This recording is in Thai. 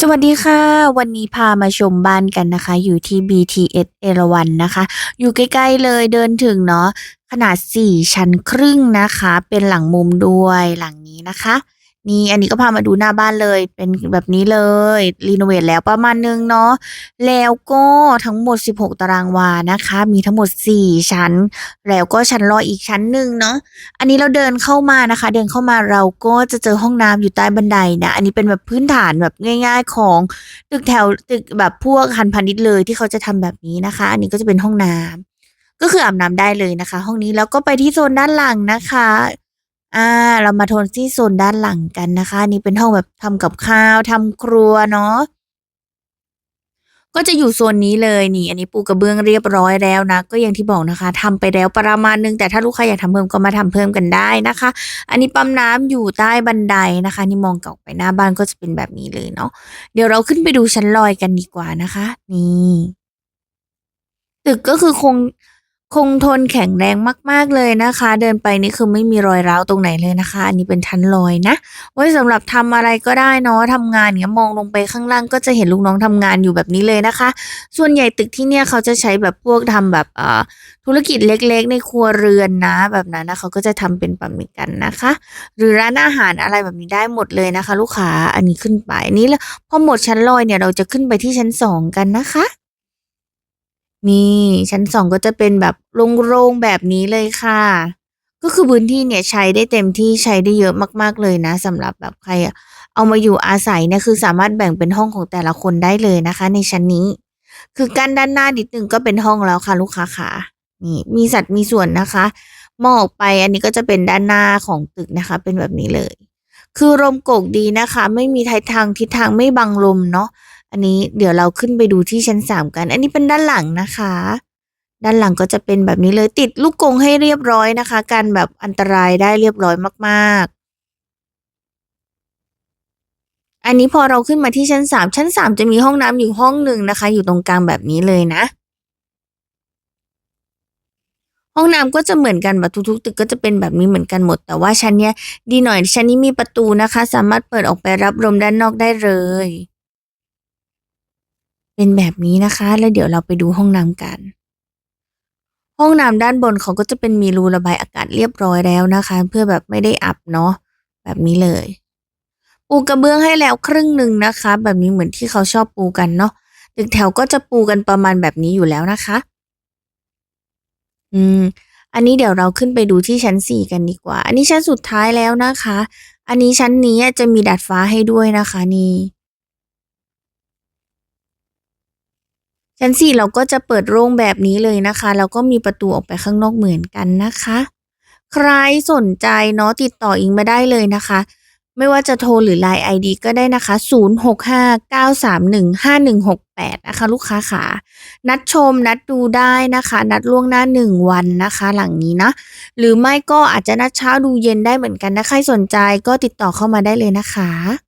สวัสดีค่ะ วันนี้พามาชมบ้านกันนะคะ อยู่ที่ BTS เอราวันนะคะ อยู่ใกล้ๆเลยเดินถึงเนาะขนาด 4 ชั้นครึ่งนะคะ เป็นหลังมุมด้วยหลังนี้นะคะ นี่อันนี้ก็พามาดูหน้าบ้านเลย เป็นแบบนี้เลยรีโนเวทแล้วประมาณนึงเนาะแล้วก็ทั้งหมด 16 ตารางวานะคะ มีทั้งหมด 4 ชั้น แล้วก็ชั้นลอยอีกชั้นหนึ่งเนาะอันนี้เราเดินเข้ามานะคะ เดินเข้ามาเราก็จะเจอห้องน้ำอยู่ใต้บันไดนะอันนี้เป็นแบบพื้นฐานแบบง่าย ๆ ของตึกแถวตึกแบบพวกหันพาณิชย์เลยที่เขาจะทำแบบนี้นะคะ อันนี้ก็จะเป็นห้องน้ำก็คืออาบน้ำได้เลยนะคะ ห้องนี้แล้วก็ไปที่โซนด้านหลังนะคะ อ่า เรามาโทนที่โซนด้านหลังกันนะคะ นี่เป็นห้องแบบทำกับข้าวทำครัวเนาะก็จะอยู่โซนนี้เลยนี่ อันนี้ปูกระเบื้องเรียบร้อยแล้วนะ ก็อย่างที่บอกนะคะทำไปแล้วประมาณนึงแต่ถ้าลูกค้าอยากทำเพิ่มก็มาทำเพิ่มกันได้นะคะ อันนี้ปั๊มน้ำอยู่ใต้บันไดนะคะ นี่มองกลับไปหน้าบ้านก็จะเป็นแบบนี้เลยเนาะเดี๋ยวเราขึ้นไปดูชั้นลอยกันดีกว่านะคะ นี่ ตึกก็คือคง คงทนแข็งแรงมาก ๆ เลยนะคะ เดินไปนี่คือไม่มีรอยร้าวตรงไหนเลยนะคะ อันนี้เป็นชั้นลอยนะ ไว้สำหรับทำอะไรก็ได้เนาะทำงานเงี้ยมองลงไปข้างล่างก็จะเห็นลูกน้องทำงานอยู่แบบนี้เลยนะคะ ส่วนใหญ่ตึกที่เนี่ยเขาจะใช้แบบพวกทำแบบเอ่อธุรกิจเล็กๆ ในครัวเรือนนะ แบบนั้นนะเขาก็จะทำเป็นแบบนี้กันนะคะ หรือร้านอาหารอะไรแบบนี้ได้หมดเลยนะคะ ลูกค้าอันนี้ขึ้นไปอันนี้แล้วพอหมดชั้นลอยเนี่ยเราจะขึ้นไปที่ชั้นสองกันนะคะ นี่ชั้นสองก็จะเป็นแบบโล่งๆแบบนี้เลยค่ะ ก็คือพื้นที่เนี่ยใช้ได้เต็มที่ใช้ได้เยอะมากๆเลยนะสำหรับแบบใครเอามาอยู่อาศัยเนี่ยคือสามารถแบ่งเป็นห้องของแต่ละคนได้เลยนะคะ ในชั้นนี้ คือกั้นด้านหน้านิดนึงก็เป็นห้องแล้วค่ะลูกค้าค่ะนี่มีสัดมีส่วนนะคะมองออกไปอันนี้ก็จะเป็นด้านหน้าของตึกนะคะ เป็นแบบนี้เลย คือลมโกกดีนะคะ ไม่มีทิศทางทิศทางไม่บังลมเนาะ อันนี้เดี๋ยวเราขึ้นไปดูที่ชั้นสามกัน อันนี้เป็นด้านหลังนะคะ ด้านหลังก็จะเป็นแบบนี้เลยติดลูกกงให้เรียบร้อยนะคะ กันแบบอันตรายได้เรียบร้อยมากๆ อันนี้พอเราขึ้นมาที่ชั้นสามชั้นสามจะมีห้องน้ำอยู่ห้องหนึ่งนะคะ อยู่ตรงกลางแบบนี้เลยนะ ห้องน้ำก็จะเหมือนกันแบบทุกๆตึกก็จะเป็นแบบนี้เหมือนกันหมด แต่ว่าชั้นเนี้ยดีหน่อยชั้นนี้มีประตูนะคะ สามารถเปิดออกไปรับลมด้านนอกได้เลย เป็นแบบนี้นะคะ แล้วเดี๋ยวเราไปดูห้องน้ำกัน ห้องน้ำด้านบนเขาก็จะเป็นมีรูระบายอากาศเรียบร้อยแล้วนะคะ เพื่อแบบไม่ได้อับเนาะแบบนี้เลย ปูกระเบื้องให้แล้วครึ่งหนึ่งนะคะ แบบนี้เหมือนที่เขาชอบปูกันเนาะตึกแถวก็จะปูกันประมาณแบบนี้อยู่แล้วนะคะ อืม อันนี้เดี๋ยวเราขึ้นไปดูที่ชั้นสี่กันดีกว่า อันนี้ชั้นสุดท้ายแล้วนะคะ อันนี้ชั้นนี้จะมีดาดฟ้าให้ด้วยนะคะนี่ ชั้นสี่เราก็จะเปิดโล่งแบบนี้เลยนะคะแล้วก็มีประตูออกไปข้างนอกเหมือนกันนะคะ ใครสนใจเนาะติดต่ออิงมาได้เลยนะคะ ไม่ว่าจะโทรหรือ Line ID ก็ได้นะคะ 0659315168 นะคะ ลูกค้าขานัดชมนัดดูได้นะคะ นัดล่วงหน้า 1 วันนะคะ หลังนี้นะ หรือไม่ก็อาจจะนัดเช้าดูเย็นได้เหมือนกันนะใครสนใจก็ติดต่อเข้ามาได้เลยนะคะ